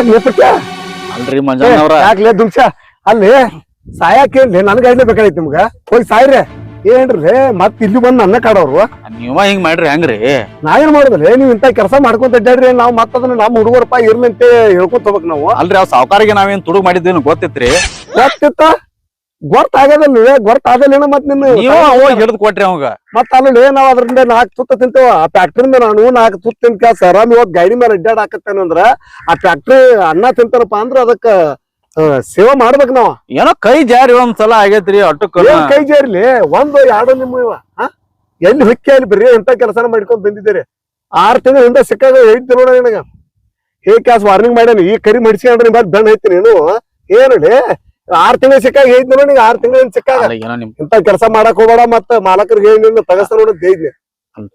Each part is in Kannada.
ಯಾಕೆ ಲೇಪಟ್ಟ ಅಲ್ರಿ ಅಲ್ಲಿ ಸಾಯಕೇನ್ಲಿ ನನ್ ಗಾಡಿನೇ ಬೇಕಾಗಿತ್ತು ನಿಮ್ಗ. ಹೋಗಿ ಸಾಯ್ರೆ. ಏನ್ರಿ? ಮತ್ ಇಲ್ಲಿ ಬಂದ್ ಅನ್ನ ಕಾಡವ್ರು ನೀವ ಹಿಂಗ್ ಮಾಡ್ರಿ ಹೆಂಗ್ರಿ? ನಾ ಏನ್ ಮಾಡುದಿಲ್ಲ ನೀವ್ ಇಂತ ಕೆಲಸ ಮಾಡ್ಕೊಂತ ಅಡ್ಡಾಡ್ರಿ ನಾವ್ ಮತ್ತದನ್ನ ನಮ್ ಹುಡುಗರಪ್ಪ ಅಂತ ಹೇಳ್ಕೊತ ಹೋಗ್ಬೇಕು ನಾವು. ಅಲ್ರಿ ಅವ್ ಸಾವ್ಕಾರಿಗೆ ನಾವೇನ್ ತುಡುಗ್ ಮಾಡಿದ್ದೇನು ಗೊತ್ತಿತ್ರಿ? ಗೊತ್ತಿತ್ತ? ಗೊತ್ತಾಗದಲ್ಲ ಗೊತ್ತಾಗಲ್ಲ ಮತ್ ನಿನ್ನ ನೀವ ಹೋಗಿ ಹಿಡಿದು ಕೊಟ್ರಿ ಅವಾಗ. ಮತ್ತ ಅಲ್ಲಿ ನಾವ್ ಅದ್ರಿಂದ ನಾಲ್ಕು ತುತ್ತ ತಿಂತೇವ? ಆ ಫ್ಯಾಕ್ಟ್ರಿಂದ ನಾನು ನಾಲ್ಕು ತುತ್ತ ತಿಂತ ಸರಾಮಿ ಇವತ್ ಗಾಡಿ ಮೇಲೆ ಅಡ್ಡಾಡ್ ಹಾಕತ್ತೇನಂದ್ರ ಆ ಫ್ಯಾಕ್ಟ್ರಿ ಅನ್ನ ತಿಂತಾರಪ್ಪ ಅಂದ್ರ ಅದಕ್ಕ ಸೇವಾ ಮಾಡ್ಬೇಕು ನಾವ್. ಏನೋ ಕೈ ಜಾರಿ ಒಂದ್ಸಲ ಆಗೇತ್ರಿ ಅಟ್ಟಕ್ಕ ಏನ್ ಕೈ ಜಾರಿಲಿ? ಒಂದು ಎರಡು ನಿಮ್ಮ ಇವ? ಎಲ್ಲಿ ಹೊಕ್ಕಿ ಅಲ್ಲಿ ಬರೀ ಎಂತ ಕೆಲಸನ ಮಾಡ್ಕೊಂಡ್ ಬಂದಿದ್ದೀರಿ? ಆರ್ ತಿಂಗಳ ಹಿಂದೆ ಸಿಕ್ಕಾಗ ಹೇಳ್ತಿ ನೋಡ ನಿನಗ? ಹೇ ಕ್ಯಾಸ್ ವಾರ್ನಿಂಗ್ ಮಾಡ್ಯಾನ ಈ ಕರಿ ಮಡಿಸ್ಕೊಂಡ್ರೆ ನಿಮ್ ಬೆಣ್ಣ ಐತಿ ನೀನು ಏನಲ್ಲಿ ಆರ್ ತಿಂಗಳು ಸಿಕ್ಕಾಗ ಹೇಳಿದ್ ನೋಡಿ ಆರ್ ತಿಂಗಳ ಸಿಕ್ಕಾಗ? ಅಲ್ಲ ಏನೋ ನಿಮ್ ಇಂತ ಕೆಲಸ ಮಾಡಕ್ ಹೋಗಬೇಡ ಮತ್ತ ಮಾಲಕರಿಗೆ ಹೇಳಿ ನಿನ್ನ ತಗಸ್ತ ನೋಡ ದೇಯ್ನಿ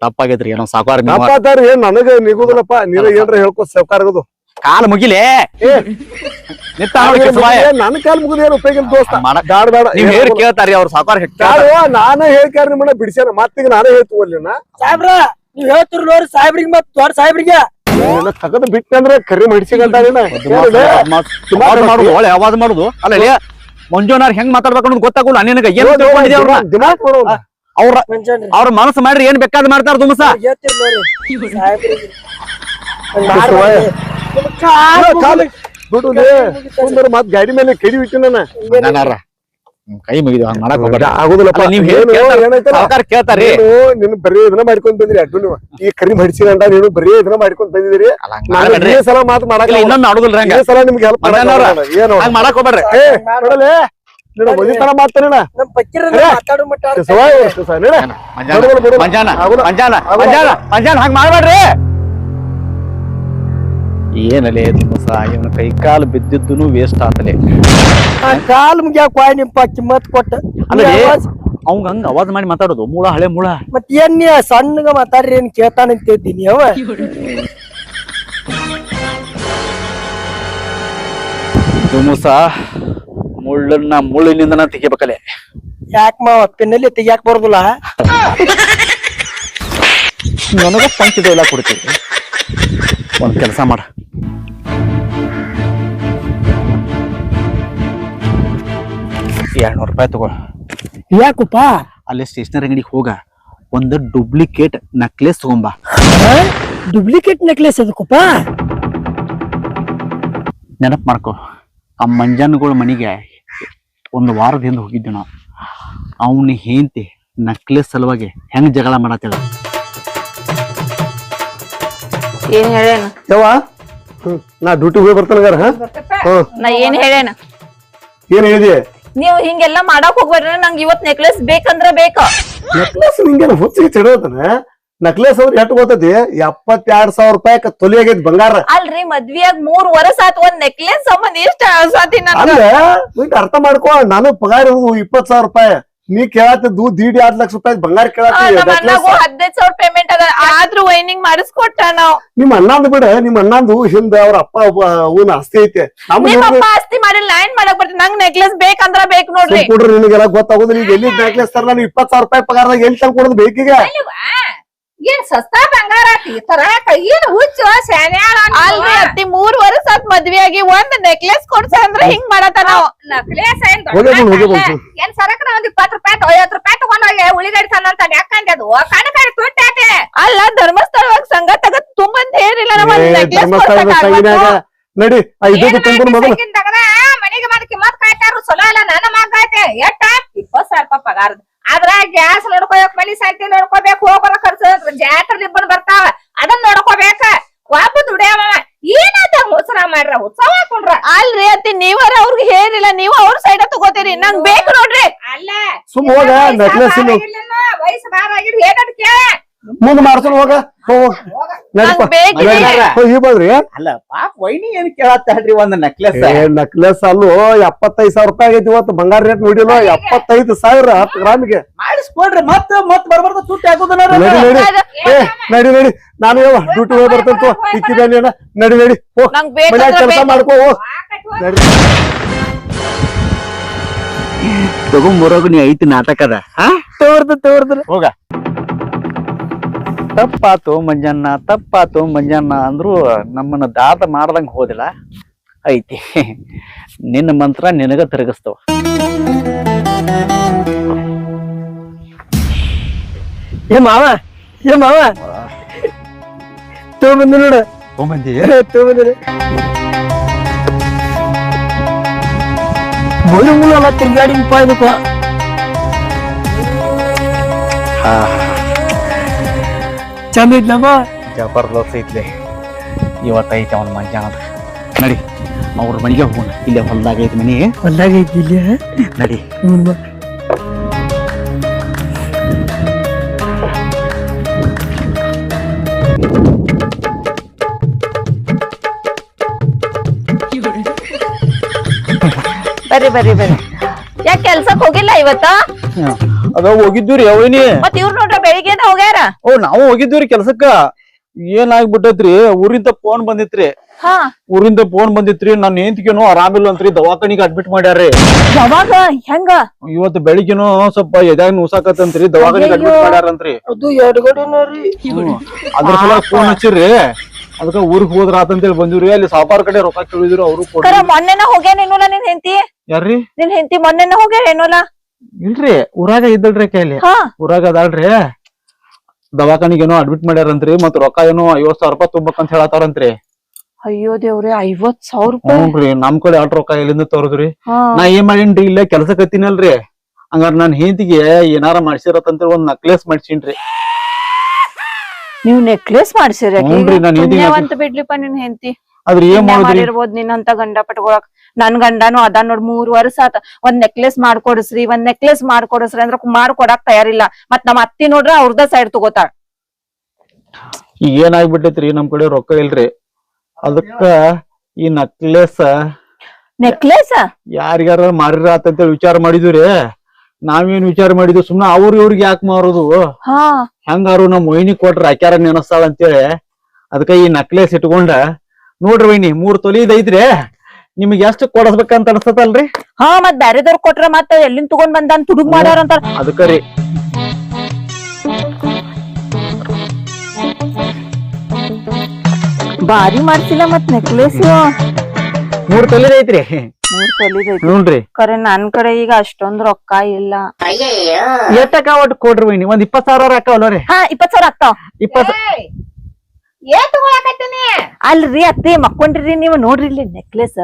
ತಪ್ಪಾಗೈತ್ರಿ ಏನೋ ಸಾಕಾರ ತಪ್ಪಾತಾರ ಏನ್ ನನಗ ನಿಗುದಿಲ್ಲಪ್ಪ ನೀರ ಏನ್ರ ಹೇಳ್ಕೋ ಸಹಕಾರಗದು ಕಾಲ ಮುಗಿಲೆ? ನನ್ ಕಾಲ್ ಮುಗಿದ ಏನ್ ಉಪಯೋಗ ದೋಸ್ತ. ಏನ್ ಬ್ಯಾಡ ಬೇಡ ನೀವ್ ಹೇಳಿ ಕೇಳ್ತಾರಿ ಅವ್ರ ಸಾಕಾರ ಹೆಚ್ಚ ಬ್ಯಾಡ ನಾನೇ ಹೇಳ್ಕಾರ ನಿಮ್ಮನ್ನ ಬಿಡಿಸ್ಯಾನ ಮತ್ತೀಗ ನಾನೇ ಹೇಳ್ತೀವಲ್ಲ ಸಾಹೇಬ್ರ ನೀವ್ ಹೇಳ್ತಿರ್ ನೋಡ್ರಿ ಸಾಹೇಬ್ರಿಗೆ ಮತ್ ದೊಡ್ಡ ಸಾಹೇಬ್ರಿಗೆ. ನಿನ್ನ ತಗದು ಬಿಟ್ಟಂದ್ರೆ ಕರಿ ಮಾಡುದು. ಒಳ್ಳೆ ಆವಾಜ್ ಮಾಡುದು. ಅಲ್ಲ ಮಂಜುನಾರ್ ಹೆಂಗ್ ಮಾತಾಡ್ಬೇಕು ಅನ್ನೋದು ಗೊತ್ತಾಗಲ್ಲ. ನಿನಗೆ ಏನ್ ತಿಳ್ಕೊಂಡಿದ್ಯ? ಅವ್ರ ಅವ್ರ ಮನಸ್ಸು ಮಾಡ್ರಿ ಏನ್ ಬೇಕಾದ್ ಮಾಡ್ತಾರ ದುಮಸ? ಬಿಡು ಸುಂದರ ಮತ್ ಗಾಡಿ ಮೇಲೆ ಕೆಡಿ ಬಿಟ್ಟು ನಾನು. ಕೈ ಮುಗಿದು ಹಂಗ್ ಮಾಡಕ್ ಹೋಗ್ಬೇಡ. ಆಗುದಿಲ್ಲಪ್ಪ. ನೀವ್ ಕೇಳ್ತಾರ. ನೀನು ಬರೀ ಇದನ್ನ ಮಾಡ್ಕೊಂಡ್ ಬಂದಿರಿ ಅಡ್ಡು ನೀವು. ಈ ಕರಿ ಮಡಿಸಿಗಂಡ ನೀನು ಬರೀ ಇದನ್ನ ಮಾಡ್ಕೊಂಡ್ ಬಂದಿದಿರಿ ಹಂಗ್. ಈ ಸಲ ಮಾತು ಮಾಡಕ್ ಹಂಗ ಈ ಸಲ ನಿಮ್ಗೆ ಹೆಲ್ಪ್ ಏನು ಹಂಗ್ ಮಾಡಕ್ ಹೋಗ್ಬೇಡ್ರಿ. ನೋಡಲೆ? ನೀನು ಮಾತಾಡೋಣ. ಮಂಜಾನ. ಮಂಜಾನ. ಮಂಜಾನ. ಮಂಜಾನ ಮಂಜಾನ ಮಾಡ್ಬೇಡ್ರಿ. ಏನಲೇ ದುಮಸ ಇವನ ಕೈ ಕಾಲು ಬಿದ್ದಿದ್ದು ವೇಸ್ಟ್ ಆತಲೆ. ಕಾಲ್ ಮುಗ್ಯಾಕ ವಾಯ್ ನಿಂಪ ಪಕ್ಕಿ ಮತ್ ಕೊಟ್ಟ? ಅವಂಗ ಹಂಗ ಅವಾಜ್ ಮಾಡಿ ಮಾತಾಡೋದು ಮೂಳ ಹಳೆ ಮೂಳ. ಮತ್ ಏನ್ ಸಣ್ಣಗ ಮಾತಾಡ್ರಿ ಏನ್ ಕೇಳ್ತಾನ ಇದ್ದೀನಿ ಅವ. ದುಮುಸ ಮುಳ್ಳನ್ನ ಮುಳ್ಳಿನಿಂದನ ತೆಗಿಬೇಕಲೆ. ಯಾಕ ಮಾವ ಪಿನ್ನಲ್ಲಿ ತೆಗಿಯಾಕ ಬರೋದಿಲ್ಲ? ನನಗ ಪಂಚದ ಎಲ್ಲ ಕೊಡ್ತೀವಿ ಒಂದ್ ಕೆಲಸ ಮಾಡ. ಎರಡ್ನೂರು ರೂಪಾಯಿ ತಗೋ. ಯಾಕಪ್ಪ? ಅಲ್ಲಿ ಸ್ಟೇಷನರಿ ಅಂಗಡಿಗೆ ಹೋಗ. ಒಂದು ಡೂಪ್ಲಿಕೇಟ್ ನೆಕ್ಲೆಸ್ ತಗೊಂಬಾ. ಡೂಪ್ಲಿಕೇಟ್ ನೆಕ್ಲೆಸ್ ಅದಕ್ಕಪ್ಪ ನೆನಪು ಮಾಡ್ಕೊ. ಆ ಮಂಜಾನಗಳ ಮನೆಗೆ ಒಂದು ವಾರದಿಂದ ಹೋಗಿದ್ದೆ ನಾವು. ಅವನ ಹೆಂಡತಿ ನಕ್ಲೆಸ್ ಸಲುವಾಗಿ ಹೆಂಗ್ ಜಗಳ ಮಾಡತ್ತೇಳ? ಏನ್ ಹೇಳೇನ ಯವ್ವ? ಹ್ಮ್ ನಾ ಡ್ಯೂಟಿಗೆ ಹೋಗಿ ಬರ್ತಾನಗಾರ ಹಾ? ಹ್ಮ್. ನಾ ಏನ್ ಹೇಳೇನ ಏನ್ ಹೇಳಿದಿ? ನೀವ್ ಹಿಂಗೆಲ್ಲಾ ಮಾಡಕ್ ಹೋಗ್ಬೇಡ್ರಿ ನಂಗೆ ಇವತ್ ನೆಕ್ಲೆಸ್ ಬೇಕಂದ್ರ ಬೇಕ. ನೆಕ್ಲೆಸ್ ನಿಂಗೇನು ಹುಚ್ಚಿಗೆ ಚಿಡೋದನ ನೆಕ್ಲೆಸ್ ಅವ್ರು ಎಷ್ಟು ಗೊತ್ತೈತಿ? ಎಪ್ಪತ್ತೆರಡ್ ಸಾವಿರ ರೂಪಾಯಿ ತೊಲಿ ಆಗೈತಿ ಬಂಗಾರ. ಅಲ್ರಿ ಮದ್ವಿಯಾಗ ಮೂರ್ ವರ್ಷ ಆತ್ ಒಂದ್ ನೆಕ್ಲೆಸ್ ಸಂಬಂಧ ಇಷ್ಟ ಅನ್ಸತಿ ನನ್ಗ? ಅಂದ್ರೆ ಅರ್ಥ ಮಾಡ್ಕೋ ನಾನು ಪಗಾರ ಇಪ್ಪತ್ ಸಾವಿರ ರೂಪಾಯಿ. ನೀ ಕೇಳತ್ತಿದ್ದು ದೀಡ್ ಎರಡ್ ಲಕ್ಷ ರೂಪಾಯಿ ಬಂಗಾರ ಆ, ಕೇಳತ್ತಿ ನಮ್ಮ ಹದಿನೈದ್ ಸಾವಿರ ಅದ ಆದ್ರೂ ವೈನಿಂಗ್ ಮಾಡಿಸ್ಕೊಟ್ಟ ನಾವ್. ನಿಮ್ ಅಣ್ಣಂದು ಬಿಡ ನಿಮ್ ಅಣ್ಣಂದು ಹಿಂದೆ ಅವ್ರ ಅಪ್ಪ ಅವನ ಆಸ್ತಿ ಐತೆ. ನಮ್ಮ ನಿಮ್ ಇವ್ರ್ದು ಅಪ್ಪ ಆಸ್ತಿ ಮಾಡಿಲ್ಲ ಏನ್ ಮಾಡಕ್ ಬರ್ತೀನಿ? ನಂಗ್ ನೆಕ್ಲೆಸ್ ಬೇಕಂದ್ರ ಬೇಕ್ ನೋಡ್ರಿ. ಸುಮ್ ಕೊಡ್ರಿ ನಿನಗೆಲ್ಲ ಗೊತ್ತಾಗೋದಿಲ್ಲ. ಈಗ ಎಲ್ಲಿ ನೆಕ್ಲೆಸ್ ತರ ನಾನು ಇಪ್ಪತ್ ಸಾವಿರ ರೂಪಾಯಿ ಪಗಾರದಾಗ ಎಲ್ಲಿ ತಂದ್ ಕೊಡೋದು ಬೇಕೀಗ ಏನ್ ಸಸ್ತಾ ಬಂಗಾರ ಆತಿ ತರಾಕ ಏನ್ ಹುಚ್ಚು ಶಾನ್ಯಾಳ ಅಲ್ರಿ ಅತ್ತಿ ಮೂರ್ ವರ್ಷ ಆತ್ ಆಗಿ ಒಂದ್ ನೆಕ್ಲೆಸ್ ಕೊಡ್ಸ ಅಂದ್ರ ಹಿಂಗ್ ಮಾಡತ್ತ ನಾವ್ ನೆಕ್ಲೆಸ್ ಏನ್. ಏನ್ ಸರಕನ ಒಂದ್ ಇಪ್ಪತ್ ರೂಪಾಯಿ ಐವತ್ ರೂಪಾಯಿ ತಗೊಂಡೋಗಿ ಉಳಿಗಡಿ ಸಣ್ಣ ಯಾಕಂದೆ ಅದು. ಕಣ ಕಣ ತುಟ್ಟಾತೆ ಅಲ್ಲ ಧರ್ಮಸ್ಥಳವಾಗ ಸಂಘ ತಗ ತುಂಬಂತ ಏನಿಲ್ಲ ನಾವ್ ಒಂದ್ ನೆಕ್ಲೆಸ್ ನಡಿ ಮೊದಲು. ಮನೆಗೆ ಮತ್ ಕಿಮ್ಮತ್ ಕಾಯ್ತಾರು ಚಲೋ ಇಲ್ಲ ನನ್ನ ಮಗ ಐತೆ ಎಟ್ಟ? ಇಪ್ಪತ್ ಸಾವಿರ ರೂಪಾಯಿ ಪಗಾರದ. ಆದ್ರ ಗ್ಯಾಸ್ ನೋಡ್ಕೋಬೇಕು ಮನಿ ಸಾಯ್ತಿ ನೋಡ್ಕೋಬೇಕು ಹೋಗೋರ ಖರ್ಚು. ಜಾತ್ರೆ ನಿಬ್ಬನ್ ಬರ್ತಾವ ಅದನ್ನ ನೋಡ್ಕೋಬೇಕ. ಒಬ್ಬ ದುಡಿಯವ ಏನಾದ ಉತ್ಸವ ಮಾಡ್ರ ಉತ್ಸವ ಹಾಕೊಂಡ್ರ. ಅಲ್ರಿ ಅತ್ತಿ ನೀವರ ಅವ್ರಿಗೆ ಹೇಳಿಲ್ಲ ನೀವು ಅವ್ರ ಸೈಡ್ ತಗೋತೀರಿ. ನಂಗ್ ಬೇಕು ನೋಡ್ರಿ. ಅಲ್ಲ. ಸುಮ್ಮ ಹೋಗ ನೆಕ್ಲೆಸ್ ವಯಸ್ಸು ಬಾರ ಆಗಿದ್ ಹೇಳ ಕೇಳ. ಮುಂದ್ ಮಾಡ್ಸೋಣ ಹೋಗ. ಹೋಗ್ರಿ ಅಲ್ಲ ಪಾಪ ವೈನಿ ಏನ್ ಕೇಳತ್ತಾಳ್ರಿ ಒಂದ್ ನೆಕ್ಲೆಸ್ ನೆಕ್ಲೆಸ್ ಅಲ್ಲೂ ಎಪ್ಪತ್ತೈದು ಸಾವಿರ ರೂಪಾಯಿ ಆಗೈತಿ ಇವತ್ತು. ಬಂಗಾರ ರೇಟ್ ನೋಡಿಲ್ಲ ಎಪ್ಪತ್ತೈದು ಸಾವಿರ ಹತ್ತು ಗ್ರಾಮಿಗೆ. ಮಾಡಿಸ್ಕೊಡ್ರಿ ಮತ್ತ ಮತ್ ಬರ್ಬಾರ್ದು ತುಟ್ಟಿ ಹಾಕೋದನ ನಡಿ ನಡಿ. ನಡಿ ನಡಿ. ನಾನು ಯಾವ ಡ್ಯೂಟಿ ಹೋಗಿ ಬರ್ತಂತ ಇಕ್ಕಿದ್ದೇನೆ ನಡಿ ನಡಿ. ಮನ್ಯಾಗ ಕೆಲಸ ಮಾಡ್ಕೋ ಹೋಗ್ ನಡಿ. ತಗೊಂಬರೋಗ ನೀ ಐತಿ ನಾಟಕದ ಹಾ? ತೋರ್ದು ತೋರ್ದು. ಹೋಗ. ತಪ್ಪಾತು ಮಂಜಣ್ಣ ತಪ್ಪಾತು ಮಂಜಣ್ಣ ಅಂದ್ರು ನಮ್ಮನ್ನ ದಾತ ಮಾಡ್ದಂಗೆ ಹೋದಿಲ್ಲ. ಐತಿ. ನಿನ್ನ ಮಂತ್ರ ನಿನಗ ತಿರುಗಿಸ್ತವ. ಏ ಮಾವ ಏ ಮಾವ. ತಗೊಂಬಂದು ನೋಡು. ಹೋಗ್ಬಂದಿ ತಗೊಂಬಂದಿನಿ ಮುಳು ಮುಳು ಅಲ್ಲ ತಿರ್ಗಾಡಿನ ಪಾಯ್ದಪ್ಪ ಚಂದ ಐತ್ಲಮ್ಮ ಜಬರ್ದಸ್ತ್ ಐತ್ಲೆ ಇವತ್ತೈತಿ ಅವನ ಮಂಜಾನದ ನಡಿ ಅವ್ರ ಮನೆಗೆ ಹೋಗೋಣ ಇಲ್ಲೇ ಹೊಲ್ದಾಗ ಐತಿ ಮನಿ ಹೊಲ್ದಾಗ ಐತಿ ಇಲ್ಲಿ ನಡಿ ಹ್ಞೂ ಬಾ. ಬರ್ರಿ ಬರ್ರಿ ಬರ್ರಿ ಯಾಕೆ ಕೆಲ್ಸಕ್ ಹೋಗಿಲ್ಲ ಇವತ್ತ ಅದ ಹೋಗಿದ್ವಿ ರೀ ಅವನಿ ಮತ್ ಇವ್ರು ನೋಡ್ರ ಬೆಳಿಗ್ಗೆನ ಹೋಗ್ಯಾರ? ಓ ನಾವು ಹೋಗಿದ್ವಿ ರೀ ಕೆಲ್ಸಕ್ಕ. ಏನಾಗ್ಬಿಟ್ಟೈತ್ರಿ ಊರಿಂದ ಫೋನ್ ಬಂದಿತ್ರಿ. ಹಾ. ಊರಿಂದ ಫೋನ್ ಬಂದಿತ್ರಿ ನನ್ನ ಹೆಂಡತಿಗೇನು ಆರಾಮಿಲ್ಲ ಅಂತ್ರಿ ದವಾಖಾನಿಗೆ ಅಡ್ಮಿಟ್ ಮಾಡ್ಯಾರ್ರಿ ಯಾವಾಗ? ಹೆಂಗ? ಇವತ್ತು ಬೆಳಿಗ್ಗೆನು ಸ್ವಲ್ಪ ಎದಾಗ ನೂಸಾಕತ್ತಂತ್ರಿ ದವಾಖಾನಿಗೆ ಅಡ್ಮಿಟ್. ಮಾಡ್ಯಾರಂತ್ರಿ. ಅದು ಅದ್ರ ಸಲ ಫೋನ್ ಹಚ್ಚಿರ್ರಿ ಅದಕ್ಕ ಊರಿಗೆ ಹೋದ್ರ ಆತಂತೇಳಿ ಬಂದಿವ್ರಿ ಅಲ್ಲಿ ಸಾಪಾರ್ ಕಡೆ ರೊಕ್ಕ ಕೇಳಿದ್ರು ಅವರು ಮೊನ್ನೆ ಮೊನ್ನೆನ ಹೋಗ್ಯಾನ ಏನೋಲ್ಲ ನಿನ್ ಹೆಂತಿ ಯಾರ್ರಿ? ನಿನ್ ಹೆಂಡತಿ ಮೊನ್ನೆನ ಹೋಗ್ಯಾರ ಏನೋಲ್ಲ ಇಲ್ರಿ ಊರಾಗ ಇದ್ದಲ್ರಿ ಕೈಲಿ ಹಾ. ಊರಾಗ ಅದಾಳ್ರಿ. ದವಾಖಾನಿಗೆ ಏನೋ ಅಡ್ಮಿಟ್ ಮಾಡ್ಯಾರಂತ್ರಿ ಮತ್ ರೊಕ್ಕ ಏನೋ ಐವತ್ ಸಾವಿರ ರೂಪಾಯಿ ತುಂಬಬೇಕಂತ ಹೇಳತ್ತಾರಂತ್ರಿ. ಅಯ್ಯೋ ದೇವ್ರೆ ಐವತ್ ಸಾವಿರ ರೂಪಾಯಿ? ಹ್ಞೂನ್ರಿ ನಮ್ ಕಡೆ ಎರಡು ರೊಕ್ಕ ಎಲ್ಲಿಂದ ತೋರದ್ರಿ? ಹಾ. ನಾ ಏನ್ ಮಾಡೀನ್ರಿ ಇಲ್ಲೇ ಕೆಲ್ಸಕ್ ಹತ್ತೀನಲ್ರಿ. ಹಂಗಾರ ನನ್ ಹೆಂಡತಿಗೆ ಏನಾರ ಮಾಡ್ಸಿರತ್ತಂತ ಒಂದ್ ನೆಕ್ಲೆಸ್ ಮಾಡ್ಸಿನ್ರಿ. ನೀವ್ ನೆಕ್ಲೆಸ್ ಮಾಡ್ಸಿರಿ ಹ್ಞೂನ್ರಿ, ನಾನ್ ಹೆಂಡ್ತಿಗೆ ಅಂತ ಬಿಡ್ಲಿಪ್ಪ ನಿನ್ ಹೆಂಡತಿ. ಅದ್ರ ಏನ್ ಮಾಡುದ್ರಿ? ಮಾಡಿರ್ಬೋದ್ ನಿನ್ನಂತ ಗಂಡ ಪಟ್ಕೊಳಕ್. ನನ್ ಗಂಡನು ಅದ ನೋಡ್ ಮೂರ್ ವರ್ಷ ಆತ. ಒಂದ್ ನೆಕ್ಲೆಸ್ ಮಾಡ್ಕೊಡಸ್ರಿ ಒಂದ್ ನೆಕ್ಲೆಸ್ ಮಾಡ್ಕೊಡಸ್ರಿ ಅಂದ್ರ ಮಾಡ್ಕೊಡಕ್ ತಯಾರಿಲ್ಲ. ಮತ್ ನಮ್ಮ ಅತ್ತಿ ನೋಡ್ರ ಅವ್ರದ ಸೈಡ್ ತಗೋತಾಳ. ಈಗ ಏನಾಗ್ಬಿಟ್ಟೈತ್ರಿ ನಮ್ ಕಡೆ ರೊಕ್ಕ ಇಲ್ರಿ. ಅದಕ್ಕ ಈ ನೆಕ್ಲೆಸ್ ನೆಕ್ಲೆಸ್ ಯಾರಿಗಾರ ಮಾರಿರ ಆತಂತೇಳಿ ವಿಚಾರ ಮಾಡಿದ್ವಿ ನಾವೇನ್ ವಿಚಾರ ಮಾಡಿದ್ವಿ ಸುಮ್ನ ಅವ್ರ ಇವ್ರಿಗೆ ಯಾಕೆ ಮಾರೋದು? ಹಾ. ಹೆಂಗಾರು ನಮ್ ಮೊಯ್ನಿ ಕೊಟ್ರ ಆಕ್ಯಾರ ನೆನಸ್ತಾಳ ಅಂತೇಳಿ. ಅದಕ್ಕ ಈ ನೆಕ್ಲೆಸ್ ಇಟ್ಕೊಂಡ ನೋಡ್ರಿ ವೈನಿ ಮೂರ್ ತೊಲಿದ್ ಐತ್ರಿ ನಿಮ್ಗೆ ಎಷ್ಟು ಕೊಡಸ್ಬೇಕಂತ ಅನ್ಸತ್ತಲ್ರಿ? ಹಾ ಮತ್ ಬ್ಯಾರೆದವ್ರ ಕೊಟ್ರ ಮತ್ತ ಎಲ್ಲಿಂದ ತಗೊಂಡ್ ಬಂದಾನ್ ತುಡುಗ್ ಮಾಡ್ಯಾರ ಅಂತ ಅದಕ್ಕರಿ ಬಾರಿ ಮಾಡ್ಸಿಲ್ಲ ಮತ್ ನೆಕ್ಲೆಸ್ ಮೂರ್ ತಲೆ ಐತ್ರಿ. ಮೂರ್ ತೊಲಿದೈತಿ ನೋಡ್ರಿ ಕರೆ ನನ್ ಕಡೆ ಈಗ ಅಷ್ಟೊಂದ್ ರೊಕ್ಕ ಇಲ್ಲ. ಎಷ್ಟಕ್ಕ ಒಟ್ಟು ಕೊಡ್ರಿ ವೈನಿ? ಒಂದ್ ಇಪ್ಪತ್ ಸಾವಿರ ಅಕ್ಕ ಅಲ್ವರಿ ಹಾ ಇಪ್ಪತ್ ಸಾವಿರ ಆಗ್ತಾವ. ಇಪ್ಪತ್ ಏನ್ ತಗೊಳಕತ್ತೀನಿ? ಅಲ್ರಿ ಅತ್ತೆ ಮಕ್ಕೊಂಡ್ರಿ ನೀವು ನೋಡ್ರಿ ಇಲ್ಲಿ ನೆಕ್ಲೆಸ್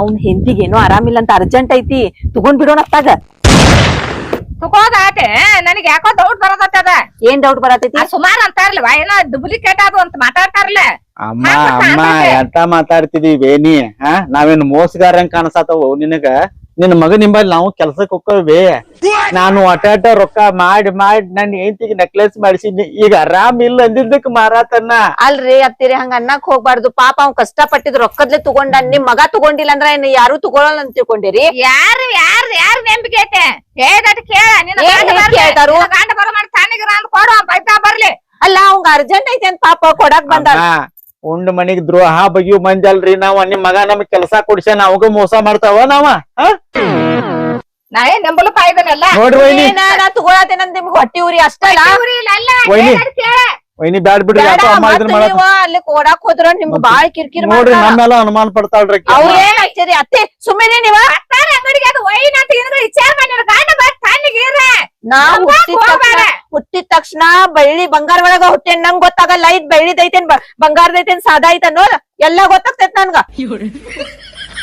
ಅವ್ನ ಹೆಂಡಿಗೆ ಏನೋ ಆರಾಮಿಲ್ಲ ಅಂತ ಅರ್ಜೆಂಟ್ ಐತಿ. ತಗೊಂಡ್ ಬಿಡೋಣ ಅತ್ತಾಗ. ತಗೋದ ಆಟೆ ನನಗೆ ಯಾಕೋ ಡೌಟ್ ಬರದತ್ತದ ಏನ್ ಡೌಟ್ ಬರತೈತಿ? ಸುಮಾರು ಅಂತಾರಲ್ವಾ ಏನೋ ಡುಪ್ಲಿಕೇಟ್ ಅದು ಅಂತ ಮಾತಾಡ್ತಾರಲ್ಲ ಅಮ್ಮ ಅಮ್ಮ? ಎಂತ ಮಾತಾಡ್ತಿದೀವಿ ಬೇನಿ ಹಾ ನಾವೇನ್ ಮೋಸಗಾರಂಗ್ ಕಾಣಸಾತವು ನಿನಗ? ನಿನ್ನ ಮಗ ನಿಂಬಲ್ಲಿ ನಾವು ಕೆಲ್ಸಕ್ಕೆ ಹೋಗ್ಕೋವೆ ನಾನು ಅಟಾಟ ರೊಕ್ಕ ಮಾಡಿ ಮಾಡಿ ನನ್ನ ಹೆಂಡತಿಗೆ ನೆಕ್ಲೆಸ್ ಮಾಡಿಸಿದ್ನಿ. ಈಗ ಆರಾಮ್ ಇಲ್ಲ ಅಂದಿದ್ದಕ್ಕೆ ಮಾರಾತನ್ನ. ಅಲ್ರಿ ಅತ್ತಿರಿ ಹಂಗ ಅನ್ನಕ್ ಹೋಗ್ಬಾರ್ದು. ಪಾಪ ಅವ್ನ್ ಕಷ್ಟ ಪಟ್ಟಿದ್ ರೊಕ್ಕದ್ಲೆ ತಗೊಂಡ ನಿಮ್ ಮಗ ತಗೊಂಡಿಲ್ಲ ಅಂದ್ರ ಇನ್ನು ಯಾರು ತಗೊಳಲ್ಲ ಅಂತ ತಿಳ್ಕೊಂಡಿರಿ? ಯಾರು ಯಾರು ಯಾರು ನಂಬಿಕೆ ಐತೆ? ಕೇಳ. ನಿನ್ನ ಗಂಡ ಬರೋ ಮಾಡಿ ಕೊಡು ಬೈತಾ ಬರ್ಲಿ. ಅಲ್ಲ ಅವಂಗ ಅರ್ಜೆಂಟ್ ಐತೆ ಅಂತ ಪಾಪ ಕೊಡಕ್ ಬಂದಾರ. ಅಮ್ಮ, ಉಂಡ್ ಮನಿಗ್ ದ್ರೋಹ ಬಗಿಯು ಮಂದಿ ಅಲ್ರಿ ನಾವ ನಿಮ್ ಮಗ ನಮಗ್ ಕೆಲಸ ಕೊಡ್ಸ ಅವಾಗ ಮೋಸ ಮಾಡ್ತಾವ ನಾವ? ನಾ ಏನ್ ನಂಬಲು ಪಾಯ್ದನಲ್ಲ ನೋಡ್ರಿ ವೈನಿ ನಾ ನಿಮ್ಗೆ ಹೊಟ್ಟಿ ಉರಿ ಅಷ್ಟಲ್ಲ ವೈನಿ. ವೈನಿ ಬ್ಯಾಡ್ ಬಿಡ್ರಿ ಯಾಕೋ ಅಮ್ಮ ಇದನ್ನ ಅಲ್ಲಿ ಕೊಡಾಕ್ ಹೋದ್ರ ನಿಮ್ಗ್ ಬಾಳ್ ಕಿರ್ಕಿರ್ ನೋಡ್ರಿ ನಮ್ಮೆಲ್ಲ ಅನುಮಾನ ಪಡ್ತಾಳ್ರಿ ಹಚ್ಚಿರಿ ಅತ್ತೆ ಸುಮ್ಮನೆ ನೀವ. ಅತ್ತಾರ ಅಂಗಡಿಗೆ ಅದು ಅಂತ ಏನಾದ್ರು ವಿಚಾರ ಮಾಡಿ ಗಂಡ ತಣ್ಣಗಿರ ಹುಟ್ಟಿದ ತಕ್ಷಣ ಬಳ್ಳಿ ತಕ್ಷಣ ಬೆಳ್ಳಿ ಬಂಗಾರ ಒಳಗ ಹುಟ್ಟೇನ್ ನಂಗ್ ಗೊತ್ತಾಗಲ್ಲ ಇದ್ ಬೆಳ್ಳಿದೈತೇನ್ ಬ- ಬಂಗಾರದೈತೇನ್ ಸಾದಾ ಐತನ್ನೋ ಎಲ್ಲ ಗೊತ್ತಾಗ್ತೈತ್ ನನ್ಗ.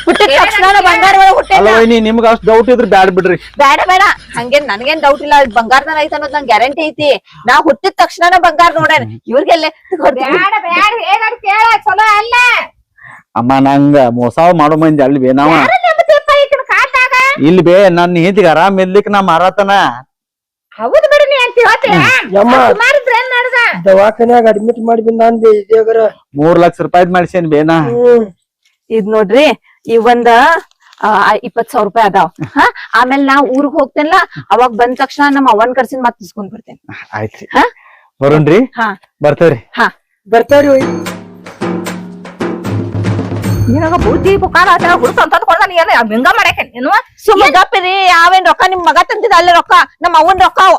ಹುಟ್ಟಿದ ತಕ್ಷಣ ಬಂಗಾರ ಒಳಗ ಅಲ್ಲ ಹುಟ್ಟೇನ ವೈನಿ ನಿಮ್ಗ ಅಷ್ಟ್ ಡೌಟ್ ಇದ್ರ ಬ್ಯಾಡ್ ಬಿಡ್ರಿ. ಬೇಡ ಬೇಡ ಹಂಗೇನ್ ನನ್ಗೇನ್ ಡೌಟ್ ಇಲ್ಲ. ಇದ್ ಬಂಗಾರದನ ಐತ ಅನ್ನೋದ್ ನಂಗೆ ಗ್ಯಾರಂಟಿ ಐತಿ. ನಾ ಹುಟ್ಟಿದ ತಕ್ಷಣ ಬಂಗಾರ ನೋಡೇನ್. ಇವ್ರಿಗೆಲ್ಲ ಬ್ಯಾಡ ಬ್ಯಾಡ. ಹೇಗಡ್ ಕೇಳ. ಚಲೋ ಅಲ್ಲ. ಅಮ್ಮ ನಂಗ ಮೋಸ ಮಾಡೋ ಮಂದಿ ಅಲ್ವೇ ನಾವ. ಯಾರು ನಂಬತಿಪ್ಪ ಈಗಿನ ಕಾಲ್ದಾಗ ಇಲ್ಲಿ ಬೇ ನನ್ನ ಹೆಂಡತಿಗೆ ಆರಾಮ್ ಇರ್ಲಿಕ್ ನಾ ಮಾರಾತನ. ಹೌದು ಬಿಡು ನೀ ಅಂತ ಹೇಳ್ತೀಯ. ಯಮ್ಮ. ಏನ್ ನಡೆದ ದವಾಖಾನ್ಯಾಗ ಅಡ್ಮಿಟ್ ಮಾಡಿ ಬಂದ ಅಂದೆ ಇದೇಗರ ಮೂರ್ ಲಕ್ಷ ರೂಪಾಯಿ ಮಾಡ್ಸೇನ್ ಬೇನಾ ಇದ್ ನೋಡ್ರಿ ಈ ಒಂದ ಇಪ್ಪತ್ ಸಾವಿರ ರೂಪಾಯಿ ಅದಾವ. ಹಾ ಆಮೇಲೆ ನಾವ್ ಊರ್ಗ್ ಹೋಗ್ತೇನಲ್ಲ ಅವಾಗ ಬಂದ ತಕ್ಷಣ ನಮ್ಮ ಅವನ್ ಕರ್ಸಿನ್ ಮತ್ ಇಸ್ಕೊಂಡ್ ಬರ್ತೇನೆ. ಆಯ್ತ್ರಿ. ಹಾ? ಬರೋಣ್ರಿ? ಹಾ. ಬರ್ತೇವ್ರಿ. ಬರ್ತಾರಿ ಒಯ್ ನಿನಗ ಬುದ್ಧಿ ಬುಕಾರ ಹುಡುಕ ಅಂತ ಕೊಡ್ದ ನೀ ಎಲ್ಲ ಹಿಂಗ ಮಾಡಕ್ಕೆ ನೀನು ಸುಮ್ಮ ಗಪ್ಪಿರಿ ಯಾವೇನ್ ರೊಕ್ಕ ನಿಮ್ ಮಗ ತಂದಿದ ಅಲ್ಲೇ ರೊಕ್ಕ ನಮ್ಮ ಅವನ್ ರೊಕ್ಕ. ಅವು.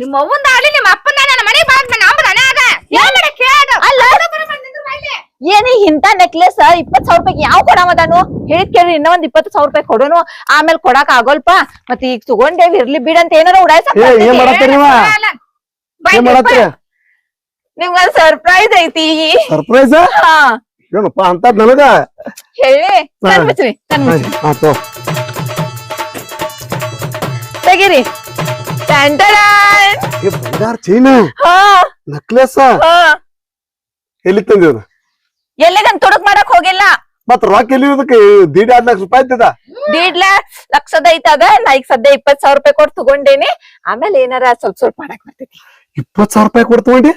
ನಿಮ್ಮ ಅವ್ವಂದ ಆಗ್ಲಿ ನಿಮ್ಮ ಅಪ್ಪನ ನನ್ನ ಮನೆಗೆ ಅದ ಏನ್ ಮಾಡಕ್ ಕೇಳ. ಅಲ್ಲ. ಏನಿ ಇಂತ ನೆಕ್ಲೆಸ್ ಇಪ್ಪತ್ ಸಾವಿರ ರೂಪಾಯಿ ಯಾವ ಕೊಡಮದಾನು ಹೇಳಿದ್ ಕೇಳಿ ಇನ್ನ ಒಂದ್ ಇಪ್ಪತ್ತು ಸಾವಿರ ರೂಪಾಯಿ ಕೊಡೋನು. ಆಮೇಲೆ ಕೊಡಾಕ್ ಆಗೋಲ್ಪ. ಮತ್ತೆ ಈಗ ತಗೊಂಡೇವ್ ಇರ್ಲಿ ಬಿಡಂತ ಏನಾರ ಉಡಾಯ್ಸ ಏ ಏನ್ ಮಾಡತ್ತೀರಿ ನೀವ? ಏನ್ ನಿಮ್ಗೊಂದ್ ಸರ್ಪ್ರೈಸ್ ಐತಿ. ಸರ್ಪ್ರೈಸ್ ಏನಪ್ಪ ಅಂತ ನನಗ? ಹೇಳಿ ಹಾ. ಕಣ್ಮುಚ್ಚ್ರಿ ಕಣ್ಮುಚ್ಚ್ರಿ ಹಾ ತೋ ತೆಗೀರಿ. ಏ ಬಂಗಾರ ಚೈನ್? ಹಾ. ನಕ್ಲೆಸ್ ಹಾ. ಎಲ್ಲಿ ತಂದಿವ್ನ ಎಲ್ಲಿಗಂತ ತುಡುಕ್ ಮಾಡಕ್ ಹೋಗಿಲ್ಲ. ಮತ್ ರೊಕ್ಕ ಎಲ್ಲಿ ಇದಕ್ಕೆ ದೀಡ್ ಎರಡ್ ಲಕ್ಷ ರೂಪಾಯಿ ಇದ್ದದ ದೀಡ್ ಲಕ್ಷದ ಐತದ? ನಾ ಈಗ ಸದ್ಯ ಇಪ್ಪತ್ ಸಾವಿರ ರೂಪಾಯಿ ಕೊಟ್ಟು ತಗೊಂಡೇನಿ. ಆಮೇಲೆ ಏನಾರ ಸ್ವಲ್ಪ ಸ್ವಲ್ಪ ಮಾಡಕ್ ಬರ್ತೈತಿ ಇಪ್ಪತ್ ಸಾವಿರ ರೂಪಾಯಿ ಕೊಡ್ತಕೊಂಡಿ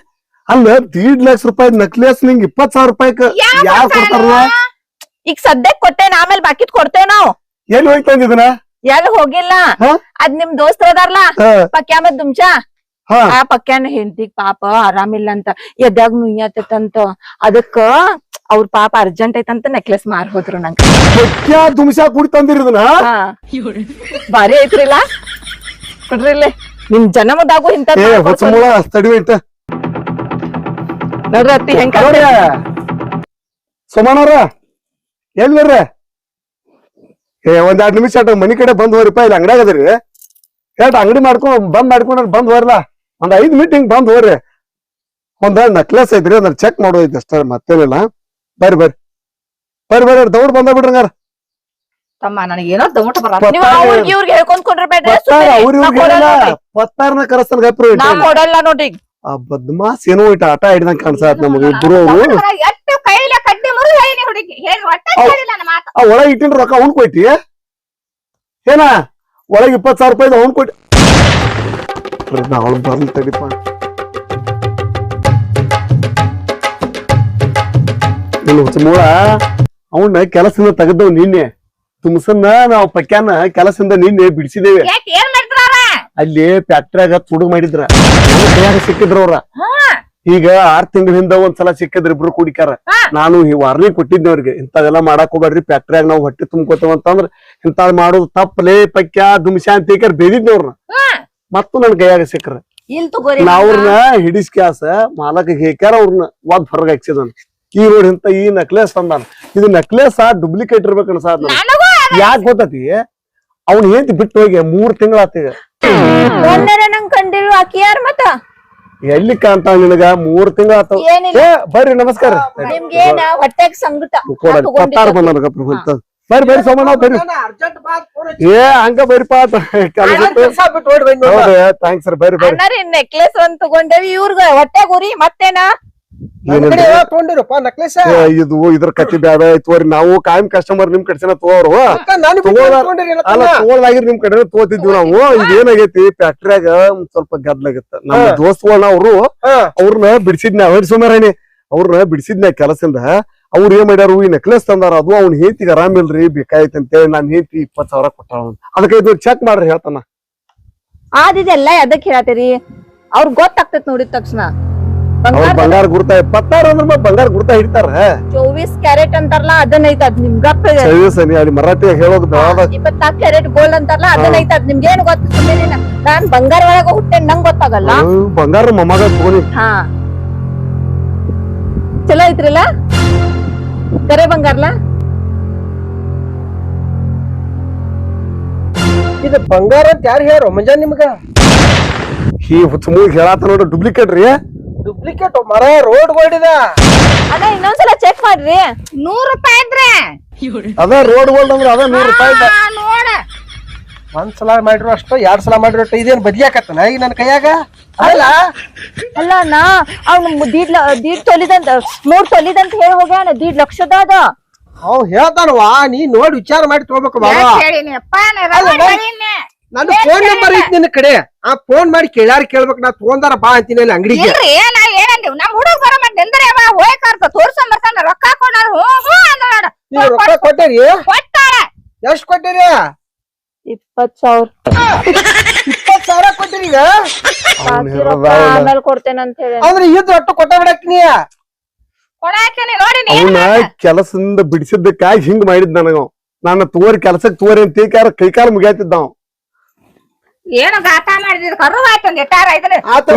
ಅಲ್ಲ ದೀಡ್ ಲಕ್ಷ ರೂಪಾಯಿ ನಕ್ಲೆಸ್ ನಿಂಗ್ ಇಪ್ಪತ್ ಸಾವಿರ ರೂಪಾಯಿ ಯಾರು ಕೊಡ್ತಾರ ಈಗ ಸದ್ಯಕ್ ಕೊಟ್ಟೇನ ಆಮೇಲೆ ಬಾಕಿದ್ ಕೊಡ್ತೇವ್ ನಾವು. ಎಲ್ಲಿ ಹೋಗಿ ತಂದಿದನ ಎಲ್ಲಿ ಹೋಗಿಲ್ಲ? ಅದ್ ನಿಮ್ ದೋಸ್ತ್ರ ಅದಾರ್ಲ? ಪಕ್ಯಾ ಮತ್ ದುಮ್ಚಾ? ಹಾ. ಆ ಪಕ್ಯಾನ ಹೆಂಡತಿಗ್ ಪಾಪ ಆರಾಮಿಲ್ಲ ಅಂತ ಎದ್ದಾಗ ನುಯ್ಯತಂತ ಅದಕ್ಕ ಅವ್ರ ಪಾಪ ಅರ್ಜೆಂಟ್ ಐತಂತ ನೆಕ್ಲೆಸ್ ಮಾರ್ ಹೋದ್ರು ನಂಗೆ. ದುಮ್ಸಾ ಕುಡಿ ತಂದಿರಿದನ ಹಾ. ಬಾರಿ ಐತ್ರಿಲ್ಲ? ಕೊಡ್ರಿ ಇಲ್ಲೇ. ನಿಮ್ ಜನ್ಮದಾಗು ಇಂತ ನೋಡ್ರಿ ಅತ್ತಿ ಹೆಂಗ್ ನೋಡ್ರಿ ಸೋಮಣ್ಣವ್ರ ಎಲ್ಲಿ ಬರ್ರಿ ಏ ಒಂದ್ ಎರಡ್ ನಿಮಿಷ ಅಟ ಮನಿ ಕಡೆ ಬಂದ್ ಹೋಗ್ರಿಪ್ಪ ಇಲ್ಲಿ ಅಂಗಡಿಯಾಗ ಅದರಿ ಹೇಳ್ತ ಅಂಗಡಿ ಮಾಡ್ಕೊಂಡ್ ಬಂದ್ ಮಾಡ್ಕೊಂಡ್ರ ಬಂದ್ ಹೋಗ್ರಲ್ಲ ಒಂದ್ ಐದ್ ಮಿನಿಟ್ ಹಿಂಗ್ ಬಂದ್ ಹೋಗ್ರಿ ಒಂದ್ ನಕ್ಲೆಸ್ ಐತ್ರಿ ಅದನ್ನ ಚೆಕ್ ಮಾಡೋದೈತಿ ಅಷ್ಟ ಮತ್ತೇನಿಲ್ಲ ಬರ್ರಿ ಬರ್ರಿ ಬರ್ರಿ ಬರ್ರಿ ದೌಡ್ ಬಂದ ಬಿಡ್ರಿ ಹಂಗಾರ ತಮ್ಮ ನನಗೇನೋ ದಮಟ ಬರ ನೀವ್ ಅವ್ರಿಗೆ ಇವ್ರಿಗೆ ಹೇಳ್ಕೊಂಡ್ ಕೊಂಡ್ರೆ ಬೇಡ್ರಿ ಪತ್ತಾರ ಅವ್ರ ನಾ ಕೊಡಲ್ಲ ನೋಡ್ರಿ. ಪತ್ತಾರನ ಕರಸ್ತನ ಗಪ್ರು ನಾ ಕೊಡಲ್ಲ ನೋಡ್ರಿ ಆ ಬದ್ಮಾಸ್ ಏನೋ ಇಟ್ಟ ಆಟ ಹಿಡ್ದಂಗ್ ಕಾಣ್ಸತ್ ನಮಗ ಇಬ್ರು ಅವ್ರು ಎಷ್ಟು ಕೈಲ ಕಡ್ಡಿ ಮುರಿದು ಹೇಳಿನಿ ಹುಡುಗಿ ಹೇಳಿ ಒಟ್ಟ ಹೌದ್. ಕೇಳಿಲ್ಲ ಮಾತು? ಆ ಒಳಗ್ ಇಟ್ಟಿನ ರೊಕ್ಕ ಅವ್ನ್ ಕೊಯ್ತಿ? ಏನ ಒಳಗ್ ಇಪ್ಪತ್ ಸಾವಿರ ರೂಪಾಯಿ ಅವ್ನ್ ಕೊಟ್ಟಿ ಅವಳು ಬರ್ಲಿ ತಡಿಪ ಮೂಳ ಅವನ್ನ ಕೆಲಸದಿಂದ ತೆಗೆದವ್ ನಿನ್ನೆ. ತುಮ್ಸನ್ನ ನಾವು ಪಕ್ಯಾನ ಕೆಲಸದಿಂದ ನಿನ್ನೆ ಬಿಡಿಸಿದೇವೆ. ಯಾಕೆ ಏನ್ ಅಲ್ಲಿ ಫ್ಯಾಕ್ಟ್ರಿಯಾಗ ತುಡುಗ್ ಮಾಡಿದ್ರ. ಕೈಯಾಗ ಸಿಕ್ಕಿದ್ರ ಅವ್ರ. ಈಗ ಆರ್ ತಿಂಗಳ ಹಿಂದ ಒಂದ್ಸಲ ಸಿಕ್ಕಿದ್ರ ಇಬ್ರು ಕುಡಿಕಾರ ನಾನು ಈ ವಾರ್ನಿಂಗ್ ಕೊಟ್ಟಿದ್ದೆ ಅವ್ರಿಗೆ ಇಂಥದೆಲ್ಲ ಮಾಡಕ್ ಹೋಗ್ಬೇಡ್ರಿ ಫ್ಯಾಕ್ಟ್ರಿಯಾಗ ನಾವು ಹೊಟ್ಟೆ ತುಂಬ್ಕೋತೇವ ಅಂತಂದ್ರ ಇಂಥದ್ ಮಾಡೋದು ತಪ್ಪಲೇ ಪಕ್ಯ ದುಮ್ಶ ಅಂತ ಹೇಳಿ ಬೇದಿದ್ದೆ ಅವ್ರನ್ನ ಮತ್ತು ನನ್ ಕೈಯಾಗ ಸಿಕ್ಕ್ರ. ಅವ್ರನ್ನ ಹಿಡಿಸ್ ಕ್ಯಾಸ ಮಾಲಕ ಹೇಕ್ಯಾರ ಅವ್ರನ್ನ ಒಂದ್ ಹೊರಗ ಹಾಕ್ಸಿದನ್ ಈ ನೋಡಿ ಇಂತ ಈ ನಕ್ಲೇಸ್ ತಂದಾನ. ಇದು ನಕ್ಲೇಸ್ ಡುಪ್ಲಿಕೇಟ್ ಇರ್ಬೇಕನ್ನ ನನಗೂ ಯಾಕೆ ಗೊತ್ತತಿ? ಅವ್ನ ಏಂತಿ ಬಿಟ್ಟು ಹೋಗಿ ಮೂರ್ ನಂಗ್ ಕಂಡಿರು ಆಕಿ ಯಾರ ಮತ್ತ? ಎಲ್ಲಿ ಕಾಣ್ತಾವ ನಿನಗ? ಮೂರ್ ತಿಂಗಳ ಏ ಬರ್ರಿ ನಮಸ್ಕಾರ. ನಿಮ್ಗೇನ ಹೊಟ್ಟೆಗ್ ಸಂಗಟ ಕೊಡಲಿ ಪತ್ತಾರು ಬಂದ ಬರ್ರಿ ಬರ್ರಿ ಸೋಮಣ್ಣ ಬರ್ರಿ. ಏ ಹಂಗ ಬರ್ರಿಪಾ. ಥ್ಯಾಂಕ್ಸ್ ಸರ್ ಬರ್ರಿ ಬರ್ರಿ. ನೆಕ್ಲೆಸ್ ಒಂದ್ ತಗೊಂಡೇವಿ ಇವ್ರಗ ಹೊಟ್ಟೆ ಗುರಿ ಮತ್ತೇನ? ತಗೊಂಡಿರಪ್ಪ ನಕ್ಲೇಸ ಏ, ಇದು ಇದ್ರ ಕತ್ತಿ ಬ್ಯಾಡ ಐತ್ವರಿ ನಾವು ಕಾಯಂ ಕಸ್ಟಮರ್ ನಿಮ್ ಕಡೆ ತಗೋರು. ಅಲ್ಲ ತಗೊಳ್ಳಾಗಿರ್ ನಿಮ್ ಕಡೆ ತಗೋತಿದ್ವಿ ನಾವು. ಈಗ ಏನಾಗೈತಿ ಫ್ಯಾಕ್ಟ್ರಿಯಾಗ ಒಂದ್ ಸ್ವಲ್ಪ ಗದ್ಲಾಗತ್ತ. ನಮ್ಮ ದೋಸ್ತಗಳನ್ನ ಅವ್ರು. ಅವ್ರನ್ನ ಬಿಡಿಸಿದ್ನ ಅವ್ರ ಸುಮಾರಾಣಿ ಅವ್ರನ್ನ ಬಿಡಿಸಿದ್ನ ಕೆಲಸದಿಂದ? ಅವ್ರ ಏನ್ ಮಾಡ್ಯಾರು? ಈ ನೆಕ್ಲೆಸ್ ತಂದಾರ. ಅದು ಅವ್ನ ಹೇತಿಗೆ ಆರಾಮಿಲ್ರಿ ಬೇಕಾಯ್ತು ಅಂತೇಳಿ ನಾನ್ ಹೇತಿ ಇಪ್ಪತ್ ಸಾವಿರ ಕೊಟ್ಟಾಳ ಅದಕ್ಕೆ ಇದು ಚೆಕ್ ಮಾಡ್ರಿ ಹೇಳ್ತಾನ. ಆದಿದೆಲ್ಲ ಅದಕ್ಕೆ ಹೇಳತ್ತೀರಿ? ಅವ್ರ ಗೊತ್ತಾಗ್ತೈತ್ ನೋಡಿದ ತಕ್ಷಣ. ಅವ್ರ ಬಂಗಾರ ಬಂಗಾರ ಗುರ್ತ ಪತ್ತಾರ ಅಂದ್ರ ಬಂಗಾರ ಗುರ್ತ ಹಿಡ್ತಾರ. ಚೌವೀಸ್ ಕ್ಯಾರೆಟ್ ಅಂತಾರಲ್ಲ ಅದನ್ನ ಐತ ಅದ್ ನಿಮ್ ಗಪ್ಪ ಸರಿ ಅಲ್ಲಿ ಮರಾಠಿ ಹೇಳೋದು ಬೇಡ. ಇಪ್ಪತ್ನಾಲ್ಕು ಕ್ಯಾರೆಟ್ ಗೋಲ್ಡ್ ಅಂತಾರಲ್ಲ ಅದನ್ನ ಐತ ಅದ್ ನಿಮ್ಗೆ ಏನ್ ಗೊತ್ತಿಲ್ಲ ನಾನ್. ಬಂಗಾರ ಒಳಗ ಹುಟ್ಟೆ ನಂಗ್ ಗೊತ್ತಾಗಲ್ಲ. ಬಂಗಾರ ಮೊಮ್ಮಗ ತಗೋನಿ. ಹಾ. ಚಲೋ ಐತ್ರಿಲ್ಲ? ಕರೆ ಬಂಗಾರಲ್ಲ ಇದು ಬಂಗಾರ ಅಂತ ಯಾರು ಹೇಳೋ ಮುಂಜಾನೆ ನಿಮ್ಗ? ಈ ಹುಚ್ಚ ಮೂಗ್ ಹೇಳಾತ ನೋಡ್ರಿ ಡೂಪ್ಲಿಕೇಟ್ ರೀ. ಡೂಪ್ಲಿಕೇಟ್ ಮರ ರೋಡ್ ಗೋಲ್ಡ್ ಇದ. ಅಣ್ಣ ಇನ್ನೊಂದ್ಸಲ ಚೆಕ್ ಮಾಡ್ರಿ. ನೂರ್ ರೂಪಾಯಿ ಇದ್ರೆ. ಅದೇ ರೋಡ್ ಗೋಲ್ಡ್ ಅಂದ್ರೆ ಅದ ನೂರ್ ರೂಪಾಯಿ ಇದ್ದ. ನೋಡ. ಒಂದ್ ಸಲ ಮಾಡಿರೋ ಅಷ್ಟು ಎರಡ್ ಸಲ ಮಾಡಿರೋ ಅಷ್ಟು ಇದೇನ್ ಬದಿಯಾಕತ್ತನ ಈಗ ನನ್ನ ಕೈಯಾಗ? ಅಲ್ಲ ಅಲ್ಲ ಅಣ್ಣ ಅವ್ನು ದೀಡ್ ಲ- ದೀಡ್ ತೊಲಿದಂತ ಮೂರ್ ತೊಲಿದಂತ ಹೇಳಿ ಹೋಗ್ಯಾನ ದೀಡ್ ಲಕ್ಷದ ಅದ. ಅವ್ ಹೇಳ್ತಾನವಾ ನೀ ನೋಡಿ ವಿಚಾರ ಮಾಡಿ ತಗೋಬೇಕು ಬಾಬಾ ಅಪ್ಪ? ಅಲ್ಲ, ನಾ- ಹೇಳಿನಿ. ನನ್ನ ಫೋನ್ ನಂಬರ್ ಐತಿ ನಿನ್ನ ಕಡೆ ಆ ಫೋನ್ ಮಾಡಿ ಕೇಳಾರ ಕೇಳ್ಬೇಕು ನಾ ತಗೊಂಡಾರ ಬಾ ಅಂತೀನಿ ಅಲ್ಲಿ ಅಂಗಡಿಗೆ. ಇಲ್ರಿ ನಾ ಏನಂದಿವ್ ನಮ್ ಹುಡುಗ ಬರ ಮಂದಿ ನಿಂದ್ರೆ ಅವ ಹೋಯ್ ಕಾರ್ಕ ತೋರ್ಸಂಬ ಬರ್ತಾನ ರೊಕ್ಕ ಕೊಡಾರ ಹ್ಞೂ ಹ್ಞೂ ಅಂದ ನೋಡ. ನೀವು ರೊಕ್ಕ ಕೊಟ್ಟಿರಿ? ಕೊಟ್ಟಾಳ ಎಷ್ಟ್ ಕೊಟ್ಟಿರಿ? ಇಪ್ಪತ್ ಸಾವಿರ. ಇಪ್ಪತ್ ಸಾವಿರ ಕೊಟ್ಟಿರಿ ಈಗ? ಬಾಕಿ ರೊಕ್ಕ. ಆಮೇಲೆ ಕೊಡ್ತೇನಂತ ಹೇಳಿ. ಅಂದ್ರೆ ಇದ್ ಒಟ್ಟು ಕೊಟ್ಟ ಬಿಡಕ್ನಿ ಕೊಡಾಕಿನಿ ನೋಡಿ ನೀ ಕೆಲಸದಿಂದ ಬಿಡಿಸಿದ್ದಕ್ಕಾಗಿ ಹಿಂಗ್ ಮಾಡಿದ್ ನನಗ ನಾನು ತೋರಿ ಕೆಲಸಕ್ಕೆ ತೋರಿ ಅಂತ ಕೈಕಾಲ ಮುಗಿಯಾತಿದ್ದ ಅವ ಏನು ಗಾತ ಮಾಡಿದ್ರು? ಕರು ಆಯ್ತು ಒಂದ್ ಎಟ್ಟಾರ ಇದನ್ನ ಇಪ್ಪತ್ತು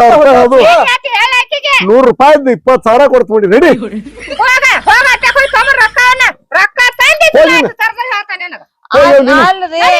ಸಾವಿರ ರೂಪಾಯಿ ಅದು. ಏನ್ ಆಯ್ತು ಹೇಳ ಆಕಿಗೆ ನೂರ್ ರೂಪಾಯಿ ಇಪ್ಪತ್ತು ಸಾವಿರ ಕೊಡ್ತೀನಿ ರೆಡಿ. ಹೋಗ ಹೋಗ ಅಟ್ಟೆ ಹೋಗಿ ತೊಗೊಂಡ್ ರೊಕ್ಕವನ್ನ ರೊಕ್ಕ ತರ್ದ ಹೇಳ್ತಾನೆ ನನಗ. ಅಲ್ರಿ.